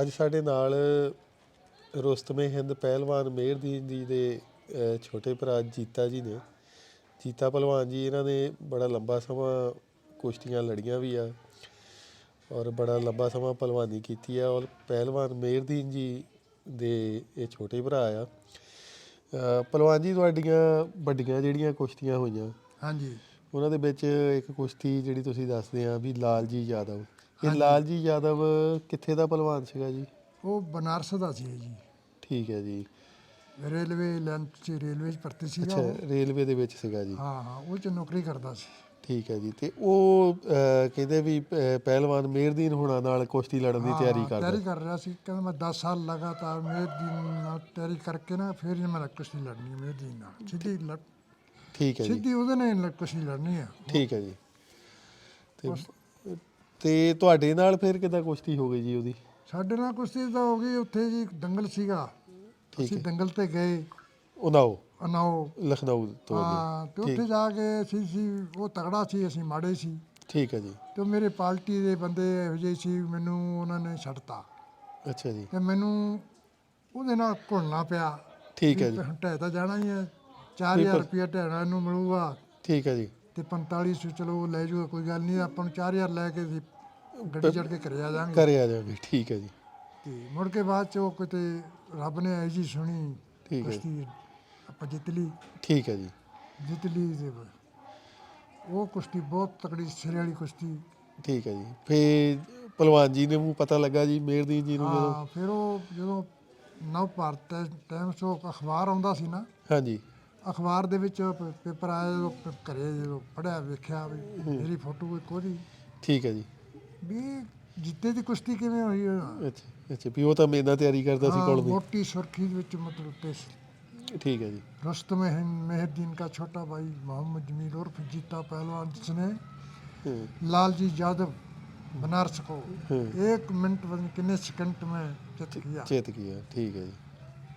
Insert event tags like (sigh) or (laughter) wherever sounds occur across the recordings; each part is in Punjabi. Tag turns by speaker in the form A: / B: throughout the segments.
A: ਅੱਜ ਸਾਡੇ ਨਾਲ ਰੁਸਤਮੇ ਹਿੰਦ ਪਹਿਲਵਾਨ ਮਿਹਰਦੀਨ ਜੀ ਦੇ ਛੋਟੇ ਭਰਾ ਜੀਤਾ ਜੀ ਨੇ। ਜੀਤਾ ਪਹਿਲਵਾਨ ਜੀ ਇਹਨਾਂ ਨੇ ਬੜਾ ਲੰਬਾ ਸਮਾਂ ਕੁਸ਼ਤੀਆਂ ਲੜੀਆਂ ਵੀ ਆ ਔਰ ਬੜਾ ਲੰਬਾ ਸਮਾਂ ਪਹਿਲਵਾਨੀ ਕੀਤੀ ਆ ਔਰ ਪਹਿਲਵਾਨ ਮਿਹਰਦੀਨ ਜੀ ਦੇ ਇਹ ਛੋਟੇ ਭਰਾ ਆ। ਪਹਿਲਵਾਨ ਜੀ ਤੁਹਾਡੀਆਂ ਵੱਡੀਆਂ ਜਿਹੜੀਆਂ ਕੁਸ਼ਤੀਆਂ ਹੋਈਆਂ
B: ਹਾਂਜੀ।
A: ਉਹਨਾਂ ਦੇ ਵਿੱਚ ਇੱਕ ਕੁਸ਼ਤੀ ਜਿਹੜੀ ਤੁਸੀਂ ਦੱਸਦੇ ਆ ਵੀ ਲਾਲ ਜੀ ਯਾਦਵ। ਇਹ ਲਾਲ ਜੀ ਯਾਦਵ ਕਿੱਥੇ ਦਾ ਪਹਿਲਵਾਨ ਸੀਗਾ ਜੀ?
B: ਉਹ ਬਨਾਰਸ ਦਾ ਸੀ ਜੀ।
A: ਠੀਕ ਹੈ ਜੀ।
B: ਰੇਲਵੇ ਲਾਈਨ 'ਚ ਰੇਲਵੇ 'ਚ ਭਰਤੀ ਸੀਗਾ
A: ਅੱਛਾ। ਰੇਲਵੇ ਦੇ ਵਿੱਚ ਸੀਗਾ ਜੀ।
B: ਹਾਂ ਹਾਂ ਉਹ 'ਚ ਨੌਕਰੀ ਕਰਦਾ ਸੀ।
A: ਠੀਕ ਹੈ ਜੀ ਤੇ ਉਹ ਕਹਿੰਦੇ ਵੀ ਪਹਿਲਵਾਨ ਮਿਹਰਦੀਨ ਹੁਣਾਂ ਨਾਲ ਕੁਸ਼ਤੀ ਲੜਨ ਦੀ
B: ਹਾਂ,
A: ਤਿਆਰੀ ਕਰਦਾ
B: ਤਿਆਰੀ ਕਰ ਰਿਹਾ ਸੀ। ਕਹਿੰਦਾ ਮੈਂ 10 ਸਾਲ ਲਗਾਤਾਰ ਮੇਰ ਦਿਨ ਨਾਲ ਤਿਆਰੀ ਕਰਕੇ ਨਾ ਫਿਰ ਹੀ ਮੈਂ ਕੁਸ਼ਤੀ ਲੜਨੀ ਹੈ ਮੇਰ ਦਿਨ ਨਾਲ। ਸਿੱਧੀ
A: ਠੀਕ ਹੈ ਜੀ।
B: ਸਿੱਧੀ ਉਹਦੇ ਨਾਲ ਹੀ ਕੁਸ਼ਤੀ ਲੜਨੀ ਆ
A: ਠੀਕ ਹੈ ਜੀ। ਤੇ ਤੇ ਤੁਹਾਡੇ ਨਾਲ ਫਿਰ ਕਿਦਾਂ ਕੁਸ਼ਤੀ ਹੋ ਗਈ ਜੀ ਉਹਦੀ?
B: ਸਾਡੇ ਨਾਲ ਕੁਸ਼ਤੀ ਤਾਂ ਹੋ ਗਈ ਉੱਥੇ ਜੀ ਦੰਗਲ ਸੀਗਾ। ਅਸੀਂ ਦੰਗਲ ਤੇ ਗਏ।
A: ਉਨਾਓ।
B: ਅਨਾਓ
A: ਲਖਨਊ ਤੋਂ
B: ਹਾਂ ਤੇ ਉੱਥੇ ਜਾ ਕੇ ਸੀ ਸੀ ਉਹ ਤਗੜਾ ਸੀ ਅਸੀਂ ਮਾੜੇ ਸੀ।
A: ਠੀਕ ਹੈ ਜੀ।
B: ਤੇ ਮੇਰੇ ਪਾਰਟੀ ਦੇ ਬੰਦੇ ਇਹੋ ਜਿਹੇ ਸੀ ਮੈਨੂੰ ਉਹਨਾਂ ਨੇ ਛੱਡਤਾ।
A: ਅੱਛਾ ਜੀ।
B: ਤੇ ਮੈਨੂੰ ਉਹਦੇ ਨਾਲ ਘੁਲਣਾ ਪਿਆ।
A: ਠੀਕ ਹੈ ਜੀ।
B: ਢਹਿ ਤਾਂ ਜਾਣਾ ਹੀ ਹੈ। 4000 ਰੁਪਏ ਢਹਿਣਾ ਨੂੰ ਮਿਲੂਗਾ।
A: ਠੀਕ ਹੈ ਜੀ।
B: ਤੇ 4500 ਚਲੋ ਲੈ ਜਾਊਗਾ ਕੋਈ ਗੱਲ ਨਹੀਂ ਆਪਾਂ ਨੂੰ 4000 ਲੈ ਕੇ ਅਸੀਂ ਗੱਡੀ ਚੜ ਕੇ ਘਰੇ ਆ ਜਾਾਂਗੇ
A: ਘਰੇ ਆ ਜਾਓਗੇ ਠੀਕ ਹੈ ਜੀ।
B: ਤੇ ਮੁੜ ਕੇ ਬਾਅਦ ਚ ਉਹ ਕਿਤੇ ਰੱਬ ਨੇ ਐਜੀ ਸੁਣੀ
A: ਠੀਕ ਹੈ।
B: ਕੁਸ਼ਤੀ ਆਪਾਂ ਜਿੱਤ ਲਈ।
A: ਠੀਕ ਹੈ ਜੀ।
B: ਜਿੱਤ ਲਈ ਤੇ ਉਹ ਕੁਸ਼ਤੀ ਬਹੁਤ ਤਕੜੀ ਸਿਰੇ ਵਾਲੀ ਕੁਸ਼ਤੀ।
A: ਠੀਕ ਹੈ ਜੀ। ਫੇ ਪਹਿਲਵਾਨ ਜੀ ਨੇ ਨੂੰ ਪਤਾ ਲੱਗਾ ਜੀ ਮੇਰਦੀਨ ਜੀ ਨੂੰ ਜਦੋਂ।
B: ਹਾਂ ਫਿਰ ਉਹ ਜਦੋਂ ਨਵ ਭਾਰਤ ਟਾਈਮ ਤੋਂ ਅਖਬਾਰ ਆਉਂਦਾ ਸੀ ਨਾ।
A: ਹਾਂਜੀ।
B: ਅਖਬਾਰ ਦੇ ਵਿੱਚ ਪੇਪਰ ਆਇਆ ਜਦੋਂ ਘਰੇ ਜਦੋਂ ਪੜਿਆ ਵੇਖਿਆ ਵੀ ਮੇਰੀ ਫੋਟੋ ਇੱਕ ਉਹਦੀ।
A: ਠੀਕ ਹੈ ਜੀ।
B: ਵੀ ਜਿੱਤੇ ਦੀ ਕੁਸ਼ਤੀ ਕਿਵੇਂ ਹੋਈ ਆ?
A: ਅੱਛਾ ਅੱਛਾ ਵੀ ਉਹ ਤਾਂ ਮੇਨਾ ਤਿਆਰੀ ਕਰਦਾ ਸੀ
B: ਹਾਂ,
A: ਕੋਲ ਦੀ
B: ਮੋਟੀ ਸੁਰਖੀ ਦੇ ਵਿੱਚ ਮਤਲਬ ਉੱਤੇ ਸੀ
A: ਠੀਕ ਹੈ ਜੀ
B: रुस्तम हिंद मेहरदीन का छोटा भाई मोहम्मद जमील उर्फ जीता पहलवान जिसने
A: ਹੂੰ
B: लालजी यादव बनारस को
A: हम्म।
B: एक मिनट बन कितने सेकंड में चित किया
A: ਚੇਤ ਕੀਆ ਠੀਕ ਹੈ ਜੀ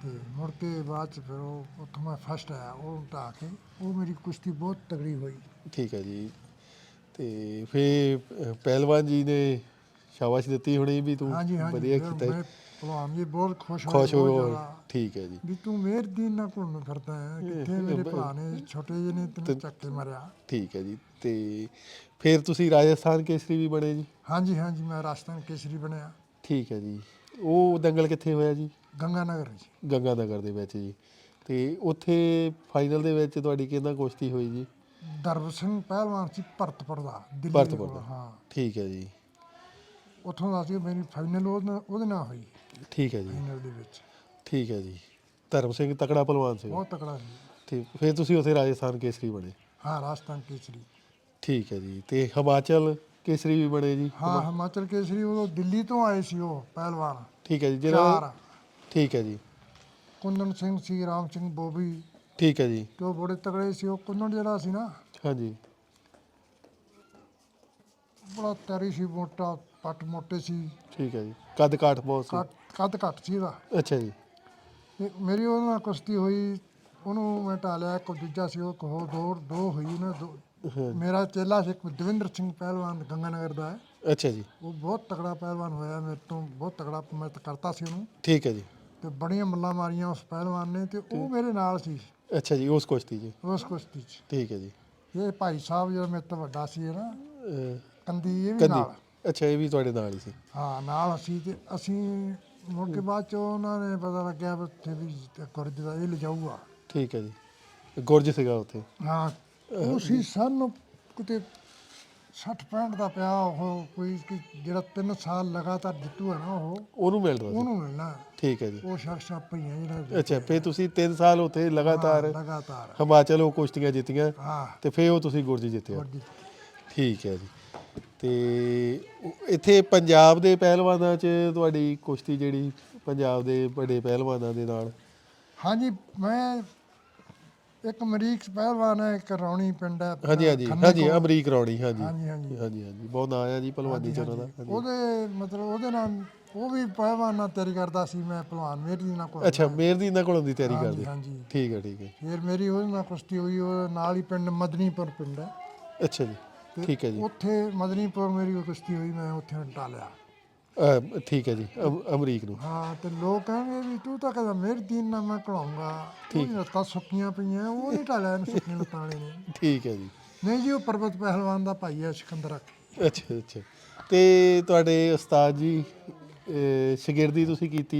B: ਤੇ ਮੁੜ ਕੇ ਬਾਅਦ ਚ ਫਿਰ ਉਹ ਉੱਥੋਂ ਮੈਂ ਫਸਟ ਆਇਆ ਉਹ ਢਾ ਕੇ ਉਹ ਮੇਰੀ ਕੁਸ਼ਤੀ ਬਹੁਤ ਤਗੜੀ ਹੋਈ
A: ਠੀਕ ਹੈ ਜੀ ਤੇ ਫੇ ਪਹਿਲਵਾਨ ਜੀ ਨੇ ਸ਼ਾਬਾਸ਼ ਦਿੱਤੀ ਹੋਣੀ ਵੀ ਤੂੰ
B: ਹਾਂਜੀ ਹਾਂਜੀ
A: ਵਧੀਆ
B: ਫਿਰ
A: ਕੀਤਾ
B: ਮੈਂ ਭਲਵਾਨ ਜੀ ਬਹੁਤ ਖੁਸ਼ ਹੋਏ
A: ਖੁਸ਼
B: ਬਹੁਤ
A: ਹੋ
B: ਜ਼ਿਆਦਾ।
A: ਠੀਕ ਹੈ ਜੀ।
B: ਵੀ ਤੂੰ ਮੇਹਰਦੀਨ ਨਾਲ ਘੁੰਮ ਫਿਰਦਾ ਹੈ। ਕਿੱਥੇ ਮੇਰੇ ਭਰਾ ਨੇ ਛੋਟੇ ਜਿਹੇ ਨੇ ਤੈਨੂੰ ਚੱਕ ਕੇ ਮਾਰਿਆ।
A: ਠੀਕ ਹੈ ਜੀ ਤੇ ਫਿਰ ਤੁਸੀਂ ਰਾਜਸਥਾਨ ਕੇਸਰੀ ਵੀ ਬਣੇ ਜੀ?
B: ਹਾਂਜੀ ਹਾਂਜੀ ਮੈਂ ਰਾਜਸਥਾਨ ਕੇਸਰੀ ਬਣਿਆ।
A: ਠੀਕ ਹੈ ਜੀ। ਉਹ ਦੰਗਲ ਕਿੱਥੇ ਹੋਇਆ ਜੀ?
B: ਗੰਗਾ ਨਗਰ ਜੀ
A: ਗੰਗਾ ਨਗਰ ਦੇ ਵਿੱਚ ਜੀ। ਤੇ ਉੱਥੇ ਫਾਈਨਲ ਦੇ ਵਿੱਚ ਤੁਹਾਡੀ ਕਿਹਨਾਂ ਕੁਸ਼ਤੀ ਹੋਈ ਜੀ?
B: ਦਰਬ ਸਿੰਘ ਪਹਿਲਵਾਨ ਸੀ ਭਰਤਪੁਰ ਦਾ ਦਿੱਲੀ
A: ਭਰਤਪੁਰ
B: ਕੋਲ,
A: ਦਾ।
B: ਹਾਂ।
A: ਠੀਕ ਹੈ ਜੀ।
B: ਉੱਥੋਂ ਦਾ ਸੀ ਮੇਰੀ ਫਾਈਨਲ ਉਹਦੇ ਨਾਲ ਹੋਈ।
A: ਠੀਕ ਹੈ ਜੀ।
B: ਫਾਈਨਲ ਦੇ ਵਿੱਚ।
A: ਠੀਕ ਹੈ ਜੀ। ਧਰਮ ਸਿੰਘ ਤਕੜਾ ਪਹਿਲਵਾਨ ਸੀ।
B: ਬਹੁਤ ਤਕੜਾ ਸੀ।
A: ਠੀਕ ਫਿਰ ਤੁਸੀਂ ਉੱਥੇ ਰਾਜਸਥਾਨ ਕੇਸਰੀ ਬਣੇ।
B: ਹਾਂ ਰਾਜਸਥਾਨ ਕੇਸਰੀ।
A: ਠੀਕ ਹੈ ਜੀ। ਤੇ ਹਿਮਾਚਲ ਕੇਸਰੀ ਵੀ ਬਣੇ ਜੀ।
B: ਹਾਂ ਹਿਮਾਚਲ ਕੇਸਰੀ ਉਹ ਦਿੱਲੀ ਤੋਂ ਆਏ ਸੀ ਉਹ ਪਹਿਲਵਾਨ।
A: ਠੀਕ ਹੈ ਜੀ ਜਿਹੜਾ
B: ਚਾਰ।
A: ਠੀਕ ਹੈ ਜੀ।
B: ਕੁੰਦਨ ਸਿੰਘ ਸੀ ਰਾਮ ਸਿੰਘ ਬੋਬੀ
A: ਠੀਕ ਹੈ ਜੀ।
B: ਤੇ ਉਹ ਬੜੇ ਤਗੜੇ ਸੀ ਉਹ ਕੁੰਦਨ ਜਿਹੜਾ ਸੀ ਨਾ
A: ਹਾਂਜੀ।
B: ਬੜਾ ਤੈਰੀ ਸੀ ਮੋਟਾ ਪੱਟ ਮੋਟੇ ਸੀ।
A: ਠੀਕ ਹੈ ਜੀ। ਕੱਦ ਕਾਠ ਬਹੁਤ ਸੀ।
B: ਕੱਦ ਕੱਦ ਘੱਟ ਸੀ ਇਹਦਾ।
A: ਅੱਛਾ ਜੀ।
B: ਤੇ ਮੇਰੀ ਉਹਦੇ ਨਾਲ ਕੁਸ਼ਤੀ ਹੋਈ ਉਹਨੂੰ ਮੈਂ ਢਾਲਿਆ ਇੱਕ ਦੂਜਾ ਸੀ ਉਹ ਕਹੋ ਦੋ ਦੋ ਹੋਈ ਨਾ ਦੋ
A: ਹਾਂ,
B: ਮੇਰਾ ਚੇਲਾ ਸੀ ਇੱਕ ਦਵਿੰਦਰ ਸਿੰਘ ਪਹਿਲਵਾਨ ਗੰਗਾਨਗਰ ਦਾ। ਹੈ
A: ਅੱਛਾ ਜੀ।
B: ਉਹ ਬਹੁਤ ਤਕੜਾ ਪਹਿਲਵਾਨ ਹੋਇਆ ਮੇਰੇ ਤੋਂ ਬਹੁਤ ਤਕੜਾ ਮੈਂ ਤਾਂ ਕਰਤਾ ਸੀ ਉਹਨੂੰ।
A: ਠੀਕ ਹੈ ਜੀ।
B: ਤੇ ਬੜੀਆਂ ਮੱਲਾਂ ਮਾਰੀਆਂ ਉਸ ਪਹਿਲਵਾਨ ਨੇ ਤੇ ਉਹ ਮੇਰੇ ਨਾਲ ਸੀ।
A: ਅੱਛਾ ਜੀ ਉਸ ਕੁਸ਼ਤੀ ਜੀ।
B: ਉਸ ਕੁਸ਼ਤੀ 'ਚ।
A: ਠੀਕ ਹੈ ਜੀ।
B: ਇਹ ਭਾਈ ਸਾਹਿਬ ਜਿਹੜਾ ਮੇਰੇ ਤੋਂ ਵੱਡਾ ਸੀ ਨਾ
A: ਅਹ,
B: ਕੰਦੀ ਇਹ ਵੀ
A: ਕੰਦੀ।
B: ਨਾਲ।
A: ਅੱਛਾ ਇਹ ਵੀ ਤੁਹਾਡੇ ਨਾਲ ਹੀ ਸੀ।
B: ਹਾਂ ਨਾਲ ਅਸੀਂ ਤੇ ਅਸੀਂ ਮੁੜ ਕੇ ਬਾਅਦ ਚ ਉਹਨਾਂ ਨੇ ਪਤਾ ਲੱਗਿਆ ਵੀ ਉੱਥੇ ਵੀ ਗੁਰਜ ਦਾ ਇਹ ਲਿਜਾਊਗਾ।
A: ਠੀਕ ਹੈ ਜੀ। ਗੁਰਜ ਸੀਗਾ ਉੱਥੇ।
B: ਹਾਂ ਉਹ ਸੀ ਸਾਨੂੰ ਕਿਤੇ 60 65 ਦਾ ਪਿਆ ਉਹ ਕੋਈ ਕਿ ਜਿਹੜਾ 3 ਸਾਲ ਲਗਾਤਾਰ ਜਿੱਤੂ ਹੈ ਨਾ ਉਹ
A: ਉਹਨੂੰ ਮਿਲਦਾ ਸੀ।
B: ਉਹਨੂੰ ਮਿਲਣਾ।
A: ਠੀਕ ਹੈ ਜੀ।
B: ਉਹ ਸ਼ਖਸ ਆਪੇ ਹੀ ਹੈ ਜਿਹੜਾ
A: ਅੱਛਾ ਫੇ ਤੁਸੀਂ 3 ਸਾਲ ਉੱਥੇ ਲਗਾਤਾਰ
B: ਲਗਾਤਾਰ।
A: ਹਿਮਾਚਲ ਉਹ ਕੁਸ਼ਤੀਆਂ ਜਿੱਤੀਆਂ
B: ਹਾਂ।
A: ਤੇ ਫੇ ਉਹ ਤੁਸੀਂ ਗੁਰਜ ਜਿੱਤਿਆ ਠੀਕ ਹੈ ਜੀ। ਤੇ ਇੱਥੇ ਪੰਜਾਬ ਦੇ ਪਹਿਲਵਾਨਾਂ 'ਚ ਤੁਹਾਡੀ ਕੁਸ਼ਤੀ ਜਿਹੜੀ ਪੰਜਾਬ ਦੇ ਵੱਡੇ ਪਹਿਲਵਾਨਾਂ ਦੇ ਨਾਲ?
B: ਹਾਂਜੀ ਮੈਂ ਇੱਕ ਅਮਰੀਕ ਪਹਿਲਵਾਨ ਹੈ ਇੱਕ ਰੌਣੀ ਪਿੰਡ ਹੈ ਆਪਣਾ
A: ਹਾਂਜੀ ਹਾਂਜੀ
B: ਖੰਨੇ
A: ਹਾਂਜੀ
B: ਕੋਲ।
A: ਅਮਰੀਕ ਰੌਣੀ ਹਾਂਜੀ।
B: ਹਾਂਜੀ ਹਾਂਜੀ।
A: ਹਾਂਜੀ ਹਾਂਜੀ ਬਹੁਤ ਨਾਂ ਆ ਜੀ ਪਹਿਲਵਾਨੀ ਚ ਉਹਨਾਂ ਦਾ। ਹਾਂਜੀ।
B: ਉਹਦੇ ਮਤਲਬ ਉਹਦੇ ਨਾਲ ਉਹ ਵੀ ਪਹਿਲਵਾਨ ਨਾਲ ਤਿਆਰੀ ਕਰਦਾ ਸੀ ਮੈਂ ਪਹਿਲਵਾਨ ਮੇਰੀ ਨਾਲ ਕੋਲ।
A: ਅੱਛਾ ਮੇਰ ਦੀ ਇਹਨਾਂ ਕੋਲੋਂ ਦੀ ਤਿਆਰੀ
B: ਹਾਂਜੀ
A: ਕਰਦੇ।
B: ਹਾਂਜੀ।
A: ਠੀਕ ਹੈ ਠੀਕ ਹੈ।
B: ਫਿਰ ਮੇਰੀ ਉਹਦੇ ਨਾਲ ਕੁਸ਼ਤੀ ਹੋਈ ਉਹ ਨਾਲ ਹੀ ਪਿੰਡ ਮਦਨੀਪੁਰ ਪਿੰਡ ਹੈ।
A: ਅੱਛਾ ਜੀ ਠੀਕ ਹੈ ਜੀ।
B: ਉੱਥੇ ਮਦਨੀਪੁਰ ਮੇਰੀ ਉਹ ਕੁਸ਼ਤੀ ਹੋਈ ਮੈਂ ਉੱਥੇ ਟਾਲਿਆ
A: ਠੀਕ ਹੈ ਜੀ ਅਮ- ਅਮਰੀਕ ਨੂੰ।
B: ਹਾਂ ਤੇ ਲੋਕ ਕਹਿੰਦੇ ਵੀ ਤੂੰ ਤਾਂ ਕਹਿੰਦਾ ਮੇਰੀ ਦੀਨ ਨਾਲ ਮੈਂ ਕਢਾਉਂਗਾ ਉਹ ਲੱਤਾਂ ਸੁੱਕੀਆਂ ਪਈਆਂ ਉਹ ਨਹੀਂ ਢਾਲਿਆ ਇਹਨੂੰ ਸੁੱਕੀਆਂ ਲੱਤਾਂ ਵਾਲੇ ਨੇ।
A: ਠੀਕ ਹੈ ਜੀ।
B: ਨਹੀਂ ਜੀ ਉਹ ਪਰਬਤ ਪਹਿਲਵਾਨ ਦਾ ਭਾਈ ਹੈ ਸਿਕੰਦਰ
A: ਅੱਛਾ ਅੱਛਾ। ਤੇ ਤੁਹਾਡੇ ਉਸਤਾਦ ਜੀ ਸ਼ਾਗਿਰਦੀ ਤੁਸੀਂ ਕੀਤੀ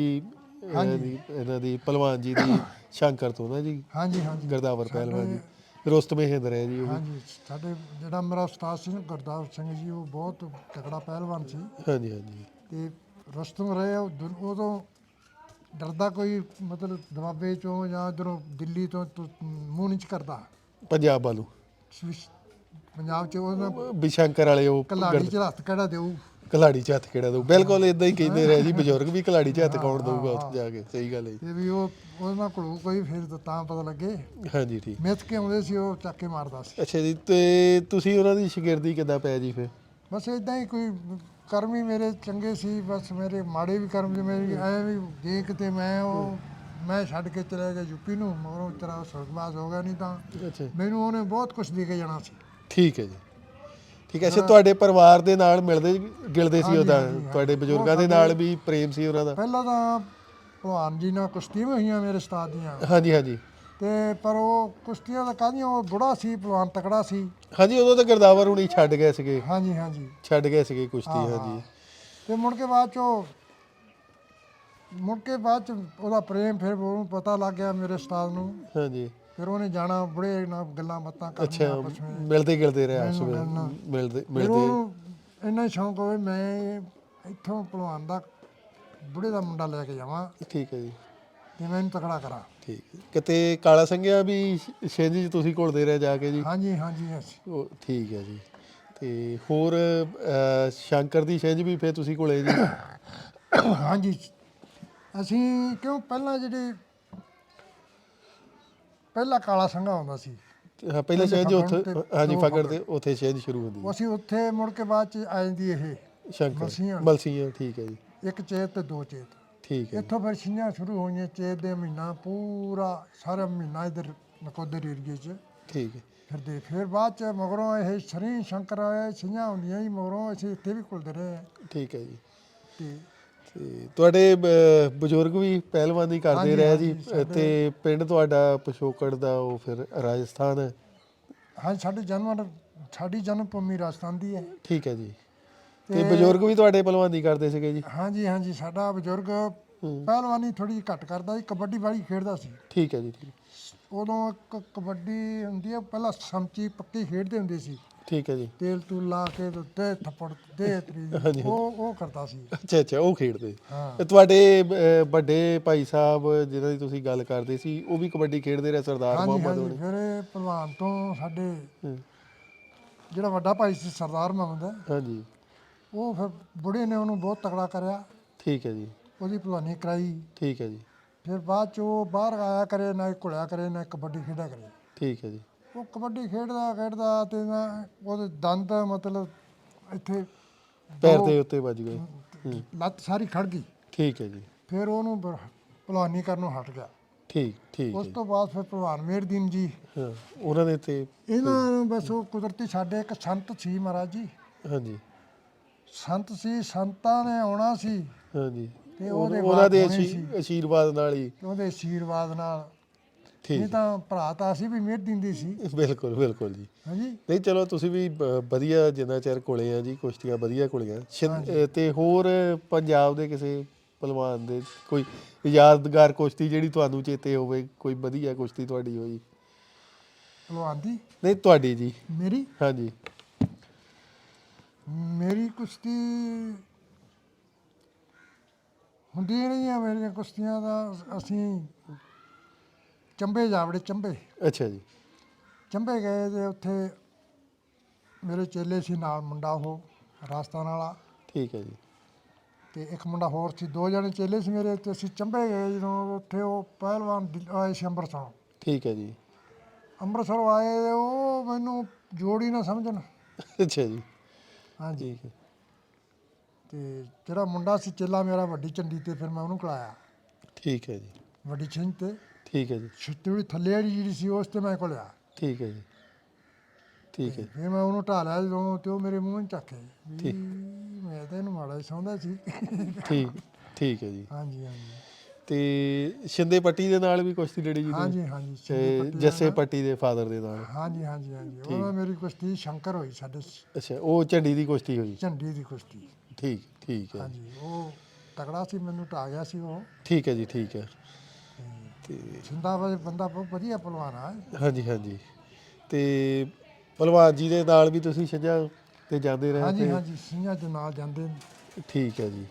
A: ਇਹਨਾਂ ਦੀ ਇਹਨਾਂ ਦੀ ਪਹਿਲਵਾਨ ਜੀ ਦੀ ਸ਼ੰਕਰ ਤੋਂ ਨਾ ਜੀ?
B: ਹਾਂਜੀ ਹਾਂਜੀ।
A: ਗਰਦਾਵਰ ਪਹਿਲਵਾਨ ਜੀ। ਰੁਸਤਮੇ ਹਿੰਦਰ ਹੈ ਜੀ ਉਹ।
B: ਹਾਂਜੀ ਸਾਡੇ ਜਿਹੜਾ ਮੇਰਾ ਉਸਤਾਦ ਸੀ ਨਾ ਗੁਰਦਾਸ ਸਿੰਘ ਜੀ ਉਹ ਬਹੁਤ ਤਕੜਾ ਪਹਿਲਵਾਨ ਸੀ।
A: ਹਾਂਜੀ ਹਾਂਜੀ।
B: ਤੇ ਰਸਤਮ ਰਹੇ ਦੁਨ- ਉਦੋਂ ਡਰਦਾ ਕੋਈ ਮਤਲਬ ਦਬਾਬੇ ਚੋਂ ਜਾਂ ਇਧਰੋਂ ਦਿੱਲੀ ਤੋਂ ਤੁ- ਮੂੰਹ ਨਹੀਂ ਕਰਦਾ।
A: ਪੰਜਾਬ ਵਾਲੂ
B: ਸਵਿਸ- ਪੰਜਾਬ ਚ ਉਹਨਾਂ
A: ਬਿਸ਼ੰਕਰ ਵਾਲੇ ਉਹ
B: ਕਲਾੜੀ ਚ ਹੱਥ ਕਿਹੜਾ ਦੇਊ?
A: ਕਲਾੜੀ ਚ ਹੱਥ ਕਿਹੜਾ ਦਊ? ਬਿਲਕੁਲ ਇਦਾਂ ਹੀ ਕਹਿੰਦੇ ਰਹੇ ਜੀ ਬਜ਼ੁਰਗ ਵੀ ਕਲਾੜੀ ਚ ਹੱਥ ਕੌਣ ਦਊਗਾ ਉੱਥੇ ਜਾ ਕੇ ਸਹੀ ਗੱਲ ਹੈ ਜੀ।
B: ਤੇ ਵੀ ਉਹ ਉਹਨਾਂ ਕੋਲੋਂ ਕੋਈ ਫਿਰ ਤਾਂ ਤਾਂ ਪਤਾ ਲੱਗੇ।
A: ਹਾਂਜੀ ਠੀਕ।
B: ਮਿੱਥ ਕੇ ਆਉਂਦੇ ਸੀ ਉਹ ਚੱਕ ਕੇ ਮਾਰਦਾ ਸੀ।
A: ਅੱਛਾ ਜੀ ਤੇ ਤੁਸੀਂ ਉਹਨਾਂ ਦੀ ਸ਼ਾਗਿਰਦੀ ਕਿੱਦਾਂ ਪੈ ਜੀ ਫਿਰ?
B: ਬਸ ਇਦਾਂ ਹੀ ਕੋਈ ਕਰਮ ਹੀ ਮੇਰੇ ਚੰਗੇ ਸੀ ਬਸ ਮੇਰੇ ਮਾੜੇ ਵੀ ਕਰਮ ਸੀ ਮੇਰੇ ਐ ਵੀ ਜੇ ਕਿਤੇ ਮੈਂ ਉਹ ਮੈਂ ਛੱਡ ਕੇ ਚਲੇ ਗਿਆ ਯੂਪੀ ਨੂੰ ਮਗਰੋਂ ਤੇਰਾ ਸਰਗਮਾਸ ਹੋ ਗਿਆ ਨਹੀਂ ਤਾਂ। ਮੈਨੂੰ ਉਹਨੇ ਬਹੁਤ ਕੁਝ ਦੇ ਕੇ ਜਾਣਾ ਸੀ।
A: ਠੀਕ ਹੈ ਜੀ। ਠੀਕ ਹੈ ਅੱਛਾ ਤੁਹਾਡੇ ਪਰਿਵਾਰ ਦੇ ਨਾਲ ਮਿਲਦੇ ਗਿਲਦੇ ਸੀ ਉਹਦਾ। ਤੁਹਾਡੇ ਬਜ਼ੁਰਗਾਂ ਦੇ ਨਾਲ ਵੀ ਪ੍ਰੇਮ ਸੀ ਉਹਨਾਂ ਦਾ?
B: ਪਹਿਲਾਂ ਤਾਂ ਭਲਵਾਨ ਜੀ ਨਾਲ ਕੁਸ਼ਤੀਆਂ ਵੀ ਹੋਈਆਂ ਮੇਰੇ ਉਸਤਾਦ ਦੀਆਂ।
A: ਹਾਂਜੀ ਹਾਂਜੀ।
B: ਤੇ ਪਰ ਉਹ ਕੁਸ਼ਤੀਆਂ ਦਾ ਕਾਹਦੀਆਂ ਉਹ ਬੁੜਾ ਸੀ ਭਲਵਾਨ ਤਕੜਾ ਸੀ।
A: ਹਾਂਜੀ ਉਦੋਂ ਤਾਂ ਗਰਦਾਵਰ ਹੁਣੀ ਛੱਡ ਗਏ ਸੀਗੇ।
B: ਹਾਂਜੀ ਹਾਂਜੀ।
A: ਛੱਡ ਗਏ ਸੀਗੇ ਕੁਸ਼ਤੀ ਹਾਂਜੀ।
B: ਤੇ ਮੁੜ ਕੇ ਬਾਅਦ ਚੋਂ ਮੁੜ ਕੇ ਬਾਅਦ ਚ ਉਹਦਾ ਪ੍ਰੇਮ ਫਿਰ ਉਹਨੂੰ ਪਤਾ ਲੱਗ ਗਿਆ ਮੇਰੇ ਉਸਤਾਦ ਨੂੰ।
A: ਹਾਂਜੀ।
B: ਫਿਰ ਉਹਨੇ ਜਾਣਾ ਬੁੜੇ ਨਾਲ ਗੱਲਾਂ ਬਾਤਾਂ ਕਰਨੀਆਂ
A: ਅੱਛਾ
B: ਆਪਸ ਵਿੱਚ।
A: ਮਿਲਦੇ ਗਿਲਦੇ ਰਹੇ ਆਪਸ ਵਿੱਚ। ਮਿਲਦੇ ਮਿਲਦੇ।
B: ਉਹਨੂੰ ਇੰਨਾ ਹੀ ਸ਼ੌਂਕ ਹੋਵੇ ਮੈਂ ਇੱਥੋਂ ਭਲਵਾਨ ਦਾ ਬੁੜੇ ਦਾ ਮੁੰਡਾ ਲੈ ਕੇ ਜਾਵਾਂ।
A: ਠੀਕ ਹੈ ਜੀ।
B: ਤੇ ਮੈਂ ਇਹਨੂੰ ਤਕੜਾ ਕਰਾਂ।
A: ਠੀਕ ਹੈ। ਕਿਤੇ ਕਾਲਾ ਸੰਘਿਆ ਵੀ ਛਿੰਝ ਚ ਤੁਸੀਂ ਘੁਲਦੇ ਰਹੇ ਜਾ ਕੇ ਜੀ?
B: ਹਾਂਜੀ ਹਾਂਜੀ।
A: ਉਹ ਠੀਕ ਹੈ ਜੀ। ਤੇ ਹੋਰ ਅਹ, ਸ਼ੰਕਰ ਦੀ ਛਿੰਝ ਵੀ ਫਿਰ ਤੁਸੀਂ ਘੁਲੇ ਜੀ?
B: ਹਾਂਜੀ। ਅਸੀਂ ਕਿਉਂ ਪਹਿਲਾਂ ਜਿਹੜੇ ਪਹਿਲਾ ਕਾਲਾ ਸੰਘਾ ਆਉਂਦਾ ਸੀ।
A: ਹਾਂ ਪਹਿਲਾਂ
B: ਪਹਿਲੇ
A: ਛਿੰਝ ਉੱਥੇ
B: ਫਗੜ ਤੇ
A: ਹਾਂਜੀ ਫਗੜ। ਤੇ ਉੱਥੇ ਛਿੰਝ ਸ਼ੁਰੂ ਹੁੰਦੀ
B: ਉਹ ਅਸੀਂ ਉੱਥੇ ਮੁੜ ਕੇ ਬਾਅਦ ਚ ਆ ਜਾਂਦੀ ਇਹ
A: ਹੈ ਸ਼ੰਕਰ।
B: ਮਲਸੀਆਂ
A: ਠੀਕ ਹੈ ਜੀ।
B: ਇੱਕ ਚੇਤ ਤੇ ਦੋ ਚੇਤ।
A: ਠੀਕ ਹੈ
B: ਇੱਥੋਂ ਫਿਰ ਛਿੰਝਾਂ ਸ਼ੁਰੂ ਹੋਈਆਂ ਚੇਤ ਦੇ ਮਹੀਨਾ ਪੂਰਾ ਸਾਰਾ ਮਹੀਨਾ ਇਧਰ ਨਕੋਦਰ ਏਰੀਏ 'ਚ।
A: ਠੀਕ ਹੈ।
B: ਫਿਰਦੇ ਫਿਰ ਬਾਅਦ ਚ ਮਗਰੋਂ ਇਹ ਸ਼ਰੀ ਸ਼ੰਕਰ ਆਏ ਛਿੰਝਾਂ ਹੁੰਦੀਆਂ ਹੀ ਮਗਰੋਂ ਅਸੀਂ ਇੱਥੇ ਵੀ ਘੁਲਦੇ ਰਹੇ।
A: ਠੀਕ ਹੈ ਜੀ।
B: ਤੇ
A: ਤੇ ਤੁਹਾਡੇ ਬਜ਼ੁਰਗ ਵੀ ਪਹਿਲਵਾਨੀ ਕਰਦੇ ਰਹੇ ਜੀ। ਤੇ ਪਿੰਡ ਤੁਹਾਡਾ ਪਿਛੋਕੜ ਦਾ ਉਹ ਫਿਰ ਰਾਜਸਥਾਨ ਹੈ।
B: ਹਾਂ ਸਾਡੇ ਜਨਮ ਸਾਡੀ ਜਨਮ ਭੂਮੀ ਰਾਜਸਥਾਨ ਦੀ ਹੈ।
A: ਠੀਕ ਹੈ ਜੀ। ਤੇ ਬਜ਼ੁਰਗ ਵੀ ਤੁਹਾਡੇ ਪਹਿਲਵਾਨੀ ਕਰਦੇ ਸੀਗੇ ਜੀ?
B: ਹਾਂਜੀ ਹਾਂਜੀ ਸਾਡਾ ਬਜ਼ੁਰਗ ਪਹਿਲਵਾਨੀ ਥੋੜੀ ਘੱਟ ਕਰਦਾ ਸੀ ਕਬੱਡੀ ਵਾਲੀ ਖੇਡਦਾ ਸੀ।
A: ਠੀਕ ਹੈ ਜੀ ਠੀਕ
B: ਉਦੋਂ ਇੱਕ ਕਬੱਡੀ ਹੁੰਦੀ ਹੈ ਪਹਿਲਾਂ ਸਮਚੀ ਪੱਕੀ ਖੇਡਦੇ ਹੁੰਦੇ ਸੀ।
A: ਠੀਕ ਹੈ ਜੀ।
B: ਤੇਲ ਤੂਲ ਲਾ ਕੇ ਤੇ ਦੇ ਥੱਪੜ ਦੇ ਤਰੀ। (laughs) ਉਹ ਉਹ ਕਰਦਾ ਸੀ।
A: ਅੱਛਾ ਅੱਛਾ ਉਹ ਖੇਡਦੇ।
B: ਹਾਂ।
A: ਤੇ ਤੁਹਾਡੇ ਅਹ, ਵੱਡੇ ਭਾਈ ਸਾਹਿਬ ਜਿਨ੍ਹਾਂ ਦੀ ਤੁਸੀਂ ਗੱਲ ਕਰਦੇ ਸੀ ਉਹ ਵੀ ਕਬੱਡੀ ਖੇਡਦੇ ਰਹੇ ਸਰਦਾਰ
B: ਹਾਂਜੀ
A: ਮੁਹੰਮਦ
B: ਹਾਂਜੀ
A: ਹੋਣੀ?
B: ਫਿਰ ਇਹ ਪਹਿਲਵਾਨ ਤੋਂ ਸਾਡੇ
A: ਹੂੰ,
B: ਜਿਹੜਾ ਵੱਡਾ ਭਾਈ ਸੀ ਸਰਦਾਰ ਮੁਹੰਮਦ
A: ਹਾਂਜੀ।
B: ਉਹ ਫਿਰ ਬੁੜੇ ਨੇ ਉਹਨੂੰ ਬਹੁਤ ਤਕੜਾ ਕਰਿਆ।
A: ਠੀਕ ਹੈ ਜੀ।
B: ਉਹਦੀ ਭਲਵਾਨੀ ਕਰਾਈ।
A: ਠੀਕ ਹੈ ਜੀ।
B: ਫਿਰ ਬਾਅਦ ਚ ਉਹ ਬਾਹਰ ਆਇਆ ਕਰੇ ਨਾ ਘੁਲਿਆ ਕਰੇ ਨਾ ਕਬੱਡੀ ਖੇਡਿਆ ਕਰੇ।
A: ਠੀਕ ਹੈ ਜੀ।
B: ਉਹ ਕਬੱਡੀ ਖੇਡਦਾ ਖੇਡਦਾ ਤੇ ਨਾ ਉਹਦੇ ਦੰਦ ਮਤਲਬ ਇੱਥੇ
A: ਪੈਰ
B: ਦੋ-
A: ਦੇ ਉੱਤੇ ਵੱਜ ਗਏ। ਹੂੰ,
B: ਲੱਤ ਸਾਰੀ ਖੜ ਗਈ।
A: ਠੀਕ ਹੈ ਜੀ।
B: ਫਿਰ ਉਹਨੂੰ ਬ- ਭਲਵਾਨੀ ਕਰਨੋਂ ਹਟ ਗਿਆ।
A: ਠੀਕ ਠੀਕ ਹੈ।
B: ਉਸ। ਤੋਂ ਬਾਅਦ ਫਿਰ ਭਲਵਾਨ ਮੇਰਦੀਨ ਜੀ।
A: ਹਾਂ ਉਹਨਾਂ ਨੇ ਤੇ
B: ਇਹਨਾਂ ਨੂੰ ਬਸ ਉਹ ਕੁਦਰਤੀ ਸਾਡੇ ਇੱਕ ਸੰਤ ਸੀ ਮਹਾਰਾਜ ਜੀ।
A: ਹਾਂਜੀ।
B: ਸੰਤ ਸੀ ਸੰਤਾਂ ਨੇ ਆਉਣਾ ਸੀ।
A: ਹਾਂਜੀ।
B: ਤੇ
A: ਉਹ-
B: ਉਹਦੇ
A: ਉਹਨਾਂ ਦੇ
B: ਬਾਅਦ ਹੋਣੀ
A: ਅਸ਼ੀ- ਆਸ਼ੀਰਵਾਦ ਨਾਲ ਹੀ।
B: ਉਹਦੇ ਆਸ਼ੀਰਵਾਦ ਨਾਲ।
A: ਠੀਕ
B: ਨਹੀਂ ਤਾਂ ਭਰਾ ਤਾਂ ਅਸੀਂ ਵੀ ਮੇਰਦੀਨ ਦੀ ਸੀ।
A: ਬਿਲਕੁਲ ਬਿਲਕੁਲ ਜੀ।
B: ਹਾਂਜੀ।
A: ਨਹੀਂ ਚਲੋ ਤੁਸੀਂ ਵੀ ਬ- ਵਧੀਆ ਜਿੰਨਾ ਚਿਰ ਕੋਲੇ ਆ ਜੀ ਕੁਸ਼ਤੀਆਂ ਵਧੀਆ ਕੋਲੀਆਂ। ਸ਼ਿੰ- ਅਹ ਤੇ ਹੋਰ ਪੰਜਾਬ ਦੇ ਕਿਸੇ ਪਹਿਲਵਾਨ ਦੇ ਕੋਈ ਯਾਦਗਾਰ ਕੁਸ਼ਤੀ ਜਿਹੜੀ ਤੁਹਾਨੂੰ ਚੇਤੇ ਹੋਵੇ ਕੋਈ ਵਧੀਆ ਕੁਸ਼ਤੀ ਤੁਹਾਡੀ ਹੋਈ?
B: ਭਲਵਾਨ ਦੀ?
A: ਨਹੀਂ ਤੁਹਾਡੀ ਜੀ।
B: ਮੇਰੀ?
A: ਹਾਂਜੀ।
B: ਕੁਸ਼ਤੀ ਹੁੰਦੀਆਂ ਰਹੀਆਂ ਮੇਰੀਆਂ ਕੁਸ਼ਤੀਆਂ ਦਾ। ਅਸੀਂ ਚੰਬੇ ਜਾਵੜੇ ਚੰਬੇ।
A: ਅੱਛਾ ਜੀ।
B: ਚੰਬੇ ਗਏ ਤੇ ਉੱਥੇ ਮੇਰੇ ਚੇਲੇ ਸੀ ਨਾਲ ਮੁੰਡਾ ਉਹ ਰਾਜਸਥਾਨ ਵਾਲਾ।
A: ਠੀਕ ਹੈ ਜੀ।
B: ਤੇ ਇੱਕ ਮੁੰਡਾ ਹੋਰ ਸੀ ਦੋ ਜਣੇ ਚੇਲੇ ਸੀ ਮੇਰੇ ਤੇ ਅਸੀਂ ਚੰਬੇ ਗਏ ਜਦੋਂ ਉੱਥੇ ਉਹ ਪਹਿਲਵਾਨ ਦਿ- ਆਏ ਸੀ ਅੰਮ੍ਰਿਤਸਰੋਂ।
A: ਠੀਕ ਹੈ ਜੀ।
B: ਅੰਮ੍ਰਿਤਸਰੋਂ ਆਏ ਤੇ ਉਹ ਮੈਨੂੰ ਜੋੜੀ ਨਾ ਸਮਝਣ।
A: ਅੱਛਾ ਜੀ।
B: ਹਾਂਜੀ।
A: ਠੀਕ ਹੈ।
B: ਤੇ ਜਿਹੜਾ ਮੁੰਡਾ ਸੀ ਚੇਲਾ ਮੇਰਾ ਵੱਡੀ ਚੰਡੀ ਤੇ ਫਿਰ ਮੈਂ ਉਹਨੂੰ ਕਲਾਇਆ
A: ਠੀਕ ਹੈ ਜੀ।
B: ਵੱਡੀ ਛਿੰਝ ਤੇ।
A: ਠੀਕ ਹੈ ਜੀ।
B: ਛੁੱਟੀ ਥੱਲੇ ਵਾਲੀ ਜਿਹੜੀ ਸੀ ਉਸ ਤੇ ਮੈਂ ਕੋਲਿਆ
A: ਠੀਕ ਹੈ ਜੀ। ਠੀਕ ਹੈ
B: ਫਿਰ ਮੈਂ ਉਹਨੂੰ ਢਾਲਿਆ ਜਦੋਂ ਤੇ ਉਹ ਮੇਰੇ ਮੂੰਹ ਨੂੰ ਚੱਕੇ ਵੀ ਮੈਂ ਤਾਂ ਇਹਨੂੰ ਮਾੜਾ ਹੀ ਸੌਂਦਾ ਸੀ।
A: ਠੀਕ ਠੀਕ ਹੈ ਜੀ।
B: ਹਾਂਜੀ ਹਾਂਜੀ।
A: ਤੇ ਸ਼ਿੰਦੇ ਪੱਟੀ ਦੇ ਨਾਲ ਵੀ ਕੁਸ਼ਤੀ ਲੜੀ ਜੀ?
B: ਹਾਂਜੀ ਹਾਂਜੀ
A: ਤੇ ਜੱਸੇ ਪੱਟੀ ਦੇ ਫਾਦਰ ਦੇ ਨਾਲ।
B: ਹਾਂਜੀ ਹਾਂਜੀ ਹਾਂਜੀ। ਉਹਨਾਂ ਮੇਰੀ ਕੁਸ਼ਤੀ ਸ਼ੰਕਰ ਹੋਈ ਸਾਡੇ
A: ਅੱਛਾ ਉਹ ਝੰਡੀ ਦੀ ਕੁਸ਼ਤੀ ਹੋਈ?
B: ਝੰਡੀ ਦੀ ਕੁਸ਼ਤੀ।
A: ਠੀਕ ਠੀਕ ਹੈ।
B: ਹਾਂਜੀ ਉਹ ਤਕੜਾ ਸੀ ਮੈਨੂੰ ਢਾ ਗਿਆ ਸੀ ਉਹ।
A: ਠੀਕ ਹੈ ਜੀ ਠੀਕ ਹੈ। ਤੇ
B: ਸਿੰਦਾ ਬੰਦਾ ਬਹੁਤ ਵਧੀਆ ਪਹਿਲਵਾਨ ਆ।
A: ਹਾਂਜੀ ਹਾਂਜੀ। ਤੇ ਭਲਵਾਨ ਜੀ ਦੇ ਨਾਲ ਵੀ ਤੁਸੀਂ ਛੱਜਾ ਤੇ ਜਾਂਦੇ ਰਹੇ
B: ਹਾਂਜੀ ਹਾਂਜੀ ਸਿੰਘਾਂ ਦੇ ਨਾਲ ਜਾਂਦੇ।
A: ਠੀਕ ਹੈ ਜੀ।